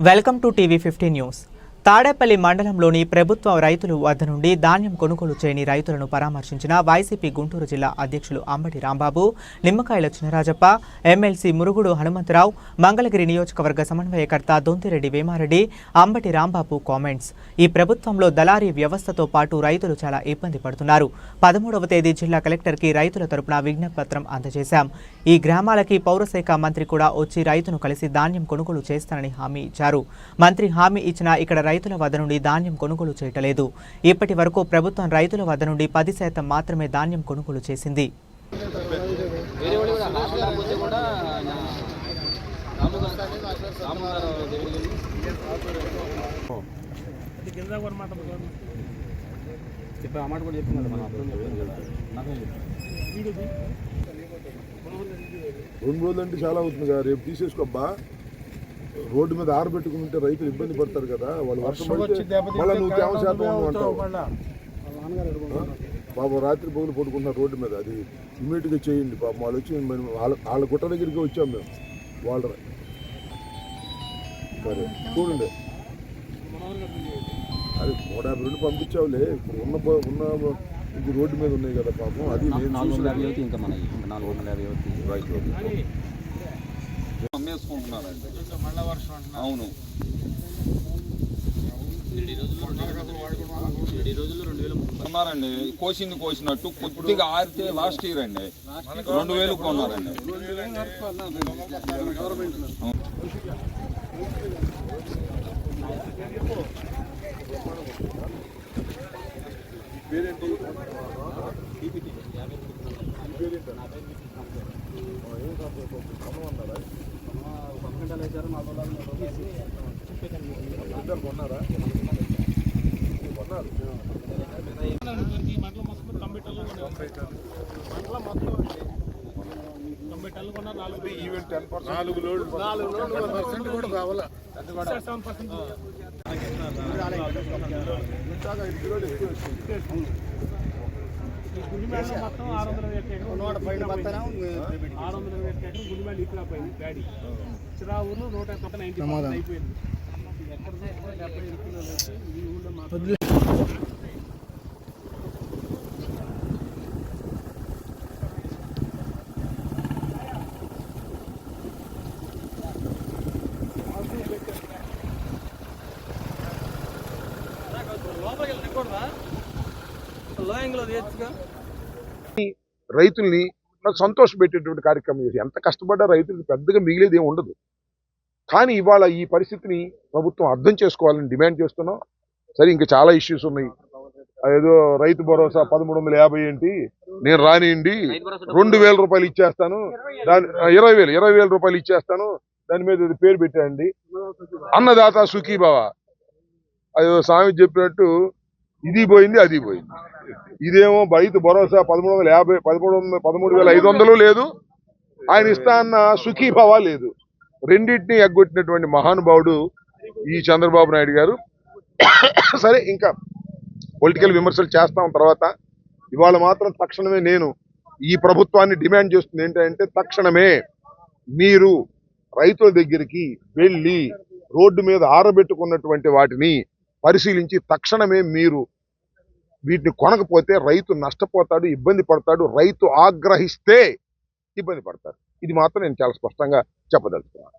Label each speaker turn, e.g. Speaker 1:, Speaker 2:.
Speaker 1: Welcome to TV50 News. Tadepalli మండలంలోని ప్రభుత్వ రైతులు వద్ద నుండి ధాన్యం కొనుగోలు చేయని రైతులను పరామర్శించిన వైసీపీ గుంటూరు జిల్లా అధ్యక్షులు అంబటి రాంబాబు నిమ్మకాయల చినరాజప్ప ఎమ్మెల్సీ మురుగుడు హనుమంతరావు మంగళగిరి నియోజకవర్గ సమన్వయకర్త దొంతిరెడ్డి వేమారెడ్డి అంబటి రాంబాబు కామెంట్స్. ఈ ప్రభుత్వంలో దళారీ వ్యవస్థతో పాటు రైతులు చాలా ఇబ్బంది పడుతున్నారు. పదమూడవ తేదీ జిల్లా కలెక్టర్కి రైతుల తరపున విజ్ఞప్తి అందజేశాం. ఈ గ్రామాలకి పౌరశాఖ మంత్రి కూడా వచ్చి రైతును కలిసి ధాన్యం కొనుగోలు చేస్తానని హామీ ఇచ్చారు. మంత్రి హామీ ఇచ్చిన ఇక్కడ రైతుల వద్ద నుండి ధాన్యం కొనుగోలు చేయటలేదు. ఇప్పటి వరకు ప్రభుత్వం రైతుల వద్ద నుండి పది శాతం మాత్రమే ధాన్యం కొనుగోలు చేసింది.
Speaker 2: చెప్పా మాట కూడా చెప్పింది అర్థం కదా నాకేం
Speaker 3: రెండు రోజులు అంటే చాలా అవుతుంది కదా రేపు తీసేసుకోబ్బా రోడ్డు మీద ఆరబెట్టుకుని ఉంటే రైతులు ఇబ్బంది పడతారు కదా వాళ్ళు వర్షం పడితే మళ్ళీ నువ్వు తేమ శాతం అంటావు? పాపం రాత్రి పొగులు పడుకుంటున్నారు రోడ్డు మీద అది ఇమీడియట్గా చేయండి పాపం వాళ్ళు వచ్చి మరి వాళ్ళ వాళ్ళ గుట్ట దగ్గరికి వచ్చాం మేము. వాళ్ళ సరే చూడండి. అది నూట యాభై రెండు పంపించావులే. ఇప్పుడు ఉన్న ఉన్న ఇది రోడ్డు మీద ఉన్నాయి కదా పాపం. అది నేను
Speaker 2: నాలుగు వందల యాభై
Speaker 3: చూసిన రైట్ ఓకే.
Speaker 4: అమ్మేసుకుంటున్నారండి అవును. కొన్నారండి. కోసింది కోసినట్టు కొద్దిగా ఆరితే లాస్ట్ ఇయర్ అండి. రెండు వేలు కొన్నారండి.
Speaker 3: ఇద్దరు కొన్నారా కొన్నారు ఈవెన్ టెన్ పర్సెంట్ నాలుగు లోడ్లు నాలుగు లోడ్లు పర్సెంట్ కూడా కావాలా ఇంతగా ఐదు కిలోలు ఎక్కువ వచ్చింది.
Speaker 5: నూట పైన బత్తనం ఆరు వందల ఇరవై ఒక్క ఎకరం గుడిమేళ ఇక్కడ పోయింది ప్యాడీ చిరావులు నూట తొంభై నైన్టీ పర్సెంట్ అయిపోయింది ఇది ఎక్కడ చేసినా డెబ్బై ఐదు కిలోలు వచ్చి ఈ ఊళ్ళో మాత్రం
Speaker 3: రైతుల్ని నాకు సంతోష పెట్టేటువంటి కార్యక్రమం చేసి ఎంత కష్టపడ్డా రైతులకు పెద్దగా మిగిలేది ఏమి ఉండదు. కానీ ఇవాళ ఈ పరిస్థితిని ప్రభుత్వం అర్థం చేసుకోవాలని డిమాండ్ చేస్తున్నాం. సరే ఇంకా చాలా ఇష్యూస్ ఉన్నాయి. అదేదో రైతు భరోసా పదమూడు వందల యాభై ఏంటి? నేను రానియండి. రెండు వేల రూపాయలు ఇచ్చేస్తాను. దాని ఇరవై వేలు ఇరవై వేల రూపాయలు ఇచ్చేస్తాను. దాని మీద పేరు పెట్టండి. అన్నదాత సుఖీభావ. అదేదో స్వామి చెప్పినట్టు ఇది పోయింది అది పోయింది. ఇదేమో రైతు భరోసా పదమూడు వందల యాభై పదమూడు వందల పదమూడు వేల ఐదు వందలు లేదు. ఆయన ఇస్తా అన్న సుఖీభావ లేదు. రెండింటిని ఎగ్గొట్టినటువంటి మహానుభావుడు ఈ చంద్రబాబు నాయుడు గారు. సరే ఇంకా పొలిటికల్ విమర్శలు చేస్తాం తర్వాత. ఇవాళ మాత్రం తక్షణమే నేను ఈ ప్రభుత్వాన్ని డిమాండ్ చేస్తుంది ఏంటంటే తక్షణమే మీరు రైతుల దగ్గరికి వెళ్ళి రోడ్డు మీద ఆరబెట్టుకున్నటువంటి వాటిని పరిశీలించి తక్షణమే మీరు వీటిని కొనకపోతే రైతు నష్టపోతాడు ఇబ్బంది పడతాడు. రైతు ఆగ్రహిస్తే ఇబ్బంది పడతారు. ఇది మాత్రం నేను చాలా స్పష్టంగా చెప్పదలుచుకున్నాను.